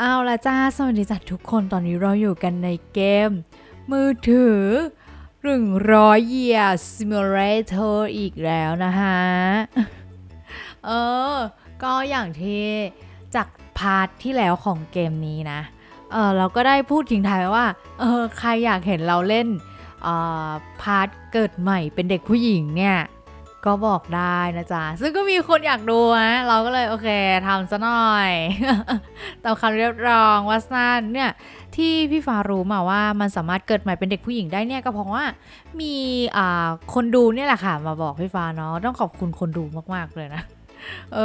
เอาละจ้า สวัสดีจ้ะทุกคนตอนนี้เราอยู่กันในเกม มือถือ100 Year Simulator อีกแล้วนะฮะเออ ก็อย่างที่จากพาร์ทที่แล้วของเกมนี้นะ เออเราก็ได้พูดทิ้งท้ายว่า เออ ใครอยากเห็นเราเล่น เออพาร์ทเกิดใหม่เป็นเด็กผู้หญิงเนี่ย ก็บอกได้นะจ๊ะ ซึ่งก็มีคนอยากดูนะเราก็เลยโอเคทำซะหน่อยตามคำเรียกร้องว่าสั้นเนี่ยที่พี่ฟ้ารู้มาว่ามันสามารถเกิดใหม่เป็นเด็กผู้หญิงได้เนี่ยก็เพราะว่ามีอ่าคนดูเนี่ยแหละค่ะมาบอกพี่ฟ้าเนาะต้องขอบคุณคนดูมากๆเลยนะเอ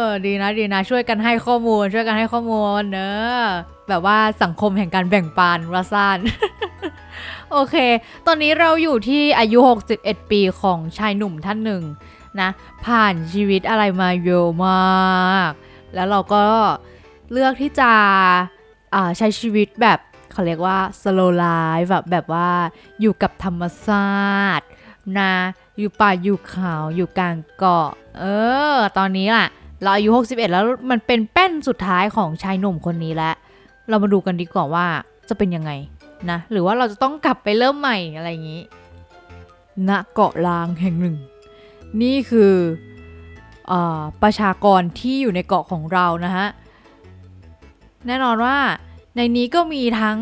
อ ดีนะดีนะช่วยกันให้ข้อมูล ช่วยกันให้ข้อมูลเนอะแบบว่าสังคมแห่งการแบ่งปันว่าสั้น โอเค ตอนนี้เราอยู่ที่อายุ 61 ปีของชายหนุ่มท่านหนึ่งนะ ผ่านชีวิตอะไรมาเยอะมาก แล้วเราก็เลือกที่จะใช้ชีวิตแบบเขาเรียกว่า slow life แบบแบบว่าอยู่กับธรรมชาตินะอยู่ป่าอยู่เขาอยู่กลางเกาะ เออ ตอนนี้ล่ะ เราอายุ 61 แล้วมันเป็นแป้นสุดท้ายของชายหนุ่มคนนี้แล้ว เรามาดูกันดีกว่าว่าจะเป็นยังไง นะหรือว่าเราจะต้องกลับไปเริ่มใหม่อะไรอย่างนี้ณเกาะลางแห่งหนึ่ง นี่คืออประชากรที่อยู่ในเกาะของเรานะฮะแน่นอนว่าในนี้ก็มีทั้ง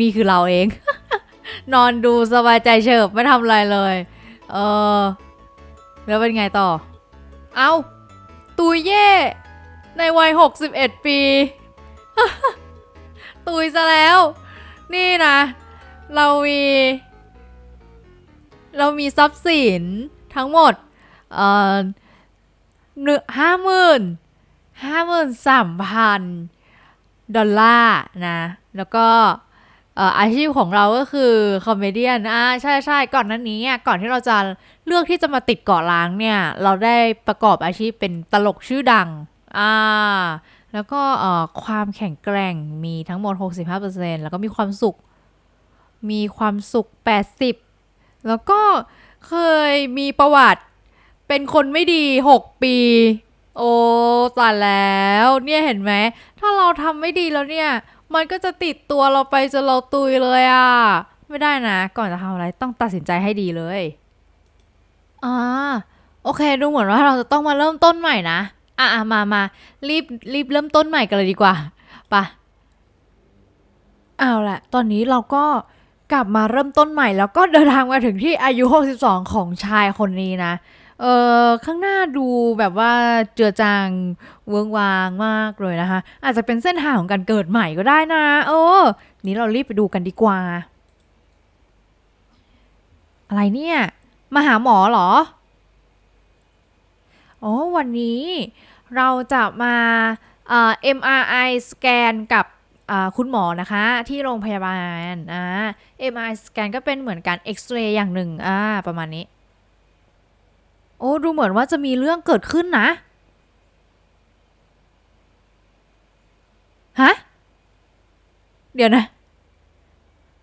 นี่คือเราเอง นอนดูสบายใจเฉิบไม่ทำอะไรเลยเออแล้วเป็นไงต่อ เอาตุยเย่ในวัย 61 ปี ตุยซะแล้ว นี่นะ เรามี เรามีทรัพย์สินทั้งหมด เอ่อหนึ่งห้าหมื่นห้าหมื่นสามพันดอลลาร์นะ แล้วก็ออาชีพของเราก็คือคอมเมดียนอ่าใช่ใช่ก่อนนั้นนี้อะก่อนที่เราจะเลือกที่จะมาติดเกาะล้างเนี่ย เราได้ประกอบอาชีพเป็นตลกชื่อดัง อ่า แล้วก็ความแข็งแกร่งมีทั้งหมด 65%แล้วก็มีความสุข มีความสุข 80 แล้วก็เคยมีประวัติเป็นคนไม่ดี 6 ปี โอ้ตายแล้ว เนี่ยเห็นไหม ถ้าเราทำไม่ดีแล้วเนี่ย มันก็จะติดตัวเราไปจนเราตุยเลยอะ่ะ ไม่ได้นะ ก่อนจะทำอะไรต้องตัดสินใจให้ดีเลย อ่า โอเค ดูเหมือนว่าเราจะต้องมาเริ่มต้นใหม่นะ อะมามารีบรีบเริ่มต้นใหม่กันเลยดีกว่าปะเอาละตอนนี้เราก็กลับมาเริ่มต้นใหม่ แล้วก็เดินทางมาถึงที่อายุ 62 ของชายคนนี้นะ เออข้างหน้าดูแบบว่าเจือจางเวิงวางมากเลยนะคะ อาจจะเป็นเส้นทางของการเกิดใหม่ก็ได้นะเออนี้เรารีบไปดูกันดีกว่า อะไรเนี่ย มาหาหมอเหรอ โอ๋อวันนี้เราจะมาเอ่อ MRI สแกนกับคุณหมอนะคะที่โรงพยาบาลอ่า MRI สแกนก็เป็นเหมือนการเอ็กซเรย์อย่างหนึ่งอ่าประมาณนี้ โอ้ดูเหมือนว่าจะมีเรื่องเกิดขึ้นนะฮะเดี๋ยวนะ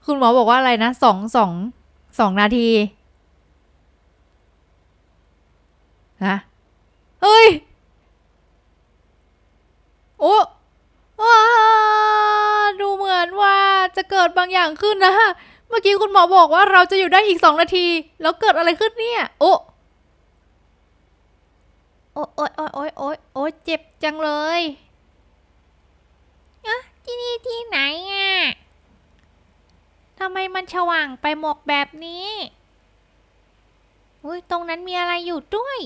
คุณหมอบอกว่าอะไรนะสองสองสองนาที ฮะ เฮ้ย โอ้ว้าดูเหมือนว่าจะเกิดบางอย่างขึ้นนะฮะ เมื่อกี้คุณหมอบอกว่าเราจะอยู่ได้อีกสองนาที แล้วเกิดอะไรขึ้นเนี่ย โอ้โอ้ยโอ้ยโอ้ยโอ้ยโอ้ยเจ็บจังเลยอะที่นี่ที่ไหนอะทำไมมันฉว่างไปหมดแบบนี้ อุ้ยตรงนั้นมีอะไรอยู่ด้วย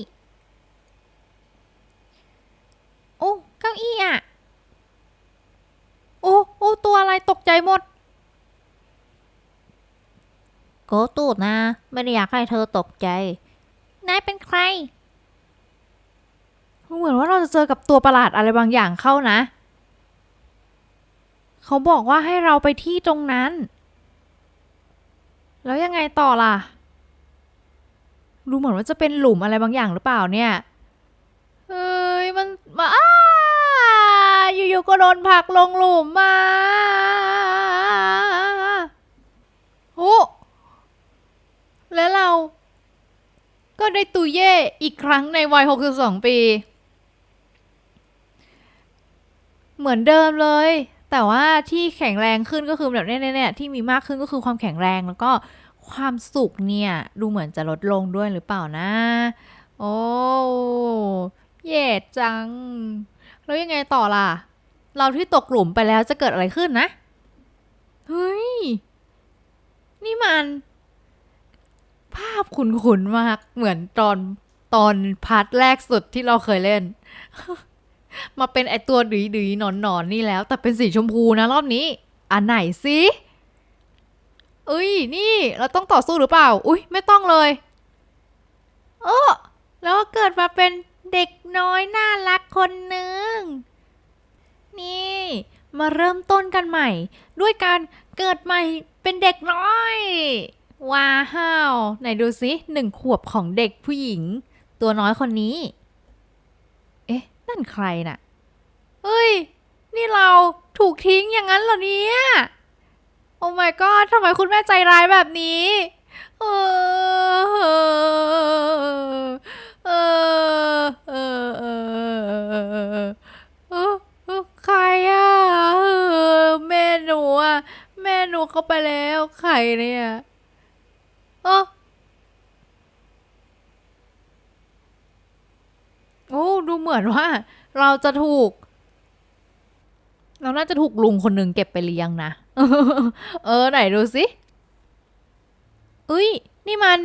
โอ้ เก้าอี้อะ โอ้ โอ้ ตัวอะไรตกใจหมด โกตูดนะ ไม่ได้อยากให้เธอตกใจ นายเป็นใคร เหมือนว่าเราจะเจอกับตัวประหลาดอะไรบางอย่างเข้านะ เขาบอกว่าให้เราไปที่ตรงนั้น แล้วยังไงต่อล่ะ ดูเหมือนว่าจะเป็นหลุมอะไรบางอย่างหรือเปล่าเนี่ย เฮ้ย มันมาอ้าอยู่ๆก็โดนผลักลงหลุมมาโอ้ และเราก็ได้ตุยเย่อีกครั้งในวัย 62 ปี เหมือนเดิมเลย แต่ว่าที่แข็งแรงขึ้นก็คือแบบเนี้ยเนี่ยที่มีมากขึ้นก็คือความแข็งแรงแล้วก็ความสุขเนี่ย ดูเหมือนจะลดลงด้วยหรือเปล่านะ โอ้เย่จัง แล้วยังไงต่อล่ะ เราที่ตกหลุมไปแล้วจะเกิดอะไรขึ้นนะ เฮ้ย นี่มัน ภาพคุ้นๆมาก เหมือนตอนตอนพาร์ทแรกสุดที่เราเคยเล่น มาเป็นไอตัวดุยดุยๆหนอนๆนนี่แล้ว แต่เป็นสีชมพูนะรอบนี้ อันไหนสิเอ้ย นี่ เราต้องต่อสู้หรือเปล่า อุ้ยไม่ต้องเลยโอ้แล้วก็เกิดมาเป็นเด็กน้อยน่ารักคนหนึ่ง นี่ มาเริ่มต้นกันใหม่ ด้วยการเกิดใหม่เป็นเด็กน้อย ว้าวไหนดูสิหนึ่งขวบของเด็กผู้หญิง ตัวน้อยคนนี้ เอ๊ะ นั่นใครน่ะเฮ้ย นี่เราถูกทิ้งอย่างนั้นเหรอเนี่ย โอ้ my god ทำไมคุณแม่ใจร้ายแบบนี้ เออ เออ เออ เออ เออเออใครอะเออแม่หนูอะ แม่หนูเข้าไปแล้ว ใครเนี่ยเออโอ้ ดูเห มือนว่าเราจะถูก เราน่าจะถูกลุงคนหนึ่งเก็บไปเลี้ยงนะ เออ ไหนดูสิเอ้ย นี่มัน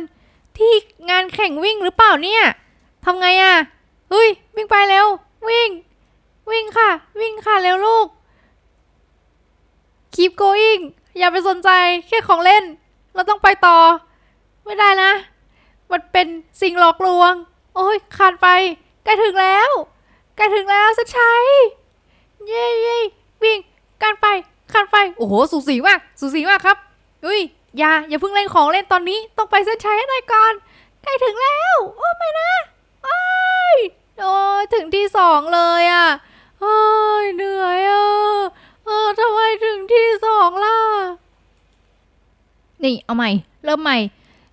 ที่งานแข่งวิ่งหรือเปล่าเนี่ยทำไงอะเฮ้ย วิ่งไปเร็ว วิ่ง วิ่งค่ะ วิ่งค่ะเร็วลูก keep going อย่าไปสนใจแค่ของเล่น เราต้องไปต่อ ไม่ได้นะ มันเป็นสิ่งหลอกลวง โอ้ยขาดไป ใกล้ถึงแล้วใกล้ถึงแล้วสัชัยเย้เย้วิ่งกันไปกันไปโอ้โหสูสีมากสูสีมากครับอุ้ยอย่าอย่าเพิ่งเล่นของเล่นตอนนี้ต้องไปเส้นชัยให้ได้ก่อนใกล้ถึงแล้ว โอ้ไม่นะโอ้ยโอ้ยถึงที่สองเลยอะโอ้ยเหนื่อยอะเออทำไมถึงที่สองล่ะนี่เอาใหม่ เริ่มใหม่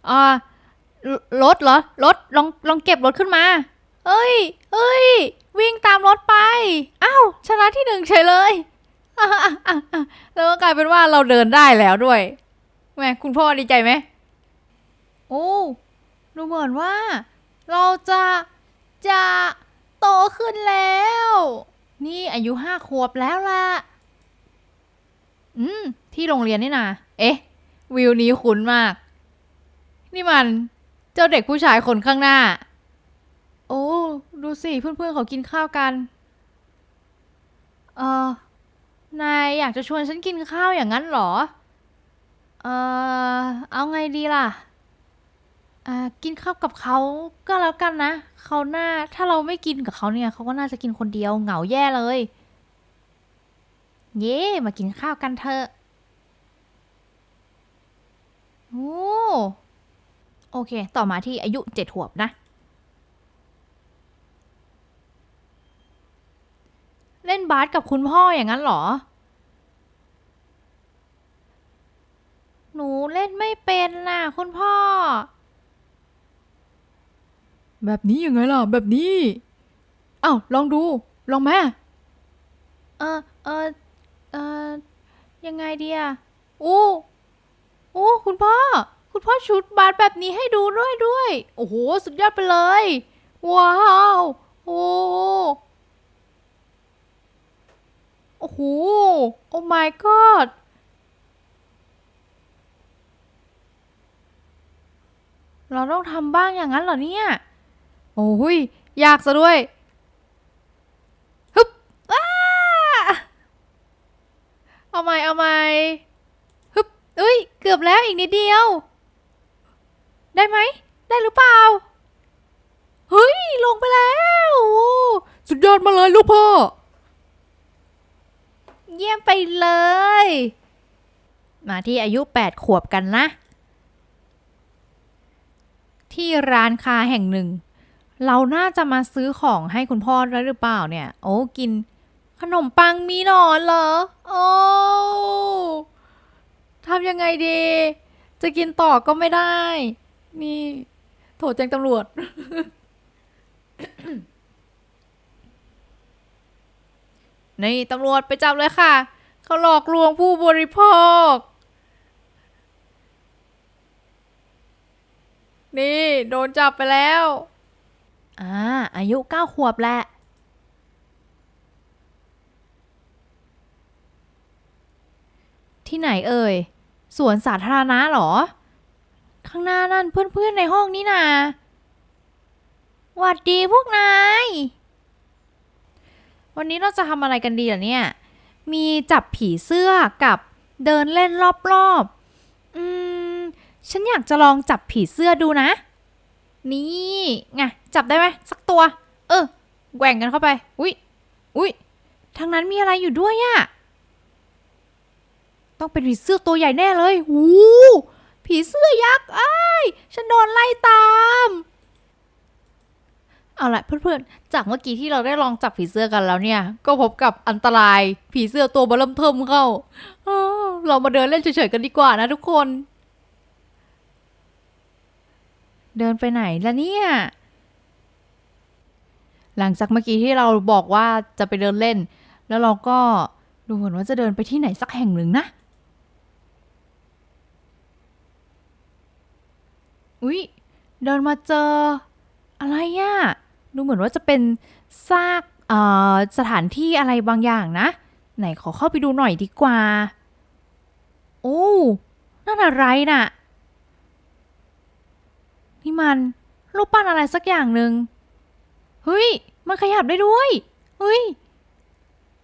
อ่ารถเหรอรถลองลองเก็บรถขึ้นมา เอ้ย เอ้ย วิ่งตามรถไป อ้าว ชนะที่หนึ่งเฉยเลย แล้วก็กลายเป็นว่าเราเดินได้แล้วด้วยแม่คุณพ่อดีใจไหม โอ้ ดูเหมือนว่า เราจะจะโตขึ้นแล้ว นี่อายุห้าขวบแล้วล่ะ อืม ที่โรงเรียนนี่นะเอ๊ะ วิวนี้คุ้นมาก นี่มัน เจ้าเด็กผู้ชายคนข้างหน้า ดูสิเพื่อนๆเขากินข้าวกัน เออนายอยากจะชวนฉันกินข้าวอย่างนั้นเหรอ เออเอาไงดีล่ะอ่ากินข้าวกับเขาก็แล้วกันนะเขาหน้าถ้าเราไม่กินกับเขาเนี่ยเขาก็น่าจะกินคนเดียวเหงาแย่เลย เย่มากินข้าวกันเถอะโอ้โอเค ต่อมาที่อายุเจ็ดขวบนะ เล่นบาสกับคุณพ่ออย่างนั้นเหรอ หนูเล่นไม่เป็นน่ะคุณพ่อ แบบนี้ยังไงล่ะ แบบนี้อ้าวลองดู ลองแม่เออเออเออยังไงดีอะโอ้โอ้คุณพ่อ คุณพ่อชุดบาสแบบนี้ให้ดูด้วยด้วย โอ้โห สุดยอดไปเลย ว้าว โอ้ โอ้โหโอ้ my god เราต้องทำบ้างอย่างนั้นเหรอเนี่ย โอ้ย ยากซะด้วยฮึบอ้าเอาใหม่เอาใหม่ฮึบเอ้ย เกือบแล้วอีกนิดเดียว ได้ไหม ได้หรือเปล่า เฮ้ย ลงไปแล้ว สุดยอดมาเลยลูกพ่อ เยี่ยมไปเลย มาที่อายุ 8 ขวบกันนะ ที่ร้านค้าแห่งหนึ่ง เราน่าจะมาซื้อของให้คุณพ่อได้วหรือเปล่าเนี่ย โอ้กิน ขนมปังมีหนอนเหรอ โอ้ทำยังไงดี จะกินต่อก็ไม่ได้ นี่ โทรแจ้งตำรวจ นี่ตำรวจไปจับเลยค่ะ เขาหลอกลวงผู้บริโภค นี่โดนจับไปแล้ว อ่า อายุเก้าขวบแหละ ที่ไหนเอ่ย สวนสาธารณะเหรอ ข้างหน้านั่นเพื่อนๆในห้องนี่นาหวัดดีพวกนาย วันนี้เราจะทำอะไรกันดีล่ะเนี่ย มีจับผีเสื้อกับเดินเล่นรอบๆ อืม ฉันอยากจะลองจับผีเสื้อดูนะ นี่ไงจับได้ไหมสักตัว เออแกว่งกันเข้าไป อุ๊ย อุ๊ยทางนั้นมีอะไรอยู่ด้วยอะต้องเป็นผีเสื้อตัวใหญ่แน่เลยหูผีเสื้อยักษ์ไอ้ายฉันโดนไล่ตาม เอาละเพื่อนๆ จากเมื่อกี้ที่เราได้ลองจับผีเสื้อกันแล้วเนี่ย ก็พบกับอันตรายผีเสื้อตัวบลเริ่มเทิมเข้า เรามาเดินเล่นเฉยๆกันดีกว่านะทุกคน เดินไปไหนละเนี่ย หลังจากเมื่อกี้ที่เราบอกว่าจะไปเดินเล่น แล้วเราก็ดูเหมือนว่าจะเดินไปที่ไหนสักแห่งหนึ่งนะ อุ๊ย เดินมาเจออะไรอะ ดูเหมือนว่าจะเป็นซากสถานที่อะไรบางอย่างนะ ไหนขอเข้าไปดูหน่อยดีกว่า โอ้นั่นอะไรน่ะ นี่มันรูปปั้นอะไรสักอย่างหนึ่งเฮ้ย มันขยับได้ด้วยเฮ้ย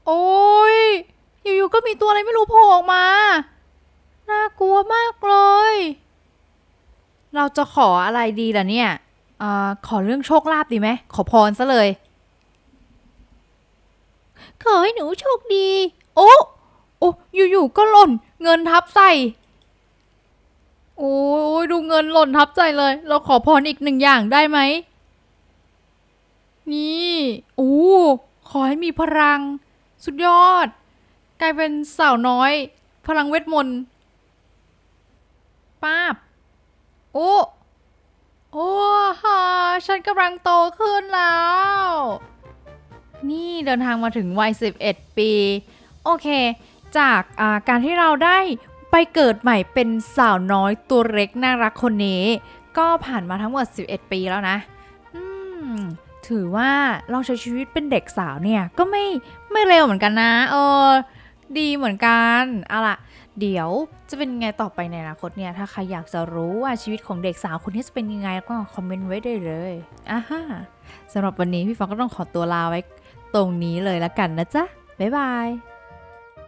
โอ้ยอยู่ๆก็มีตัวอะไรไม่รู้โผล่ออกมา น่ากลัวมากเลย เราจะขออะไรดีล่ะเนี่ย อ่าขอเรื่องโชคลาภดีไหม ขอพรซะเลย ขอให้หนูโชคดี โอ้โอ้อยู่ๆก็หล่น เงินทับใส่ โอ้ยดูเงินหล่นทับใจเลย เราขอพรอีกหนึ่งอย่างได้ไหม นี่โอ้ขอให้มีพลัง สุดยอด กลายเป็นสาวน้อย พลังเวทมนต์ป้าบ โอ้ โอ้ฮะฉันกำลังโตขึ้นแล้ว นี่เดินทางมาถึงวัย 11 ปี โอเค จากาการที่เราได้ไปเกิดใหม่เป็นสาวน้อยตัวเล็กน่ารักคนนี้ ก็ผ่านมาทั้งหมด 11 ปีแล้วนะอืมถือว่าเราใช้ชีวิตเป็นเด็กสาวเนี่ย ก็ไม่ไม่เร็วเหมือนกันนะ เออ ดีเหมือนกัน เอาล่ะ เดี๋ยวจะเป็นยังไงต่อไปในอนาคตเนี่ย ถ้าใครอยากจะรู้ว่าชีวิตของเด็กสาวคนนี้จะเป็นยังไงก็คอมเมนต์ไว้ได้เลยอ่าฮะสำหรับวันนี้พี่ฟองก็ต้องขอตัวลาไว้ตรงนี้เลยละกันนะจ๊ะ บ๊ายบาย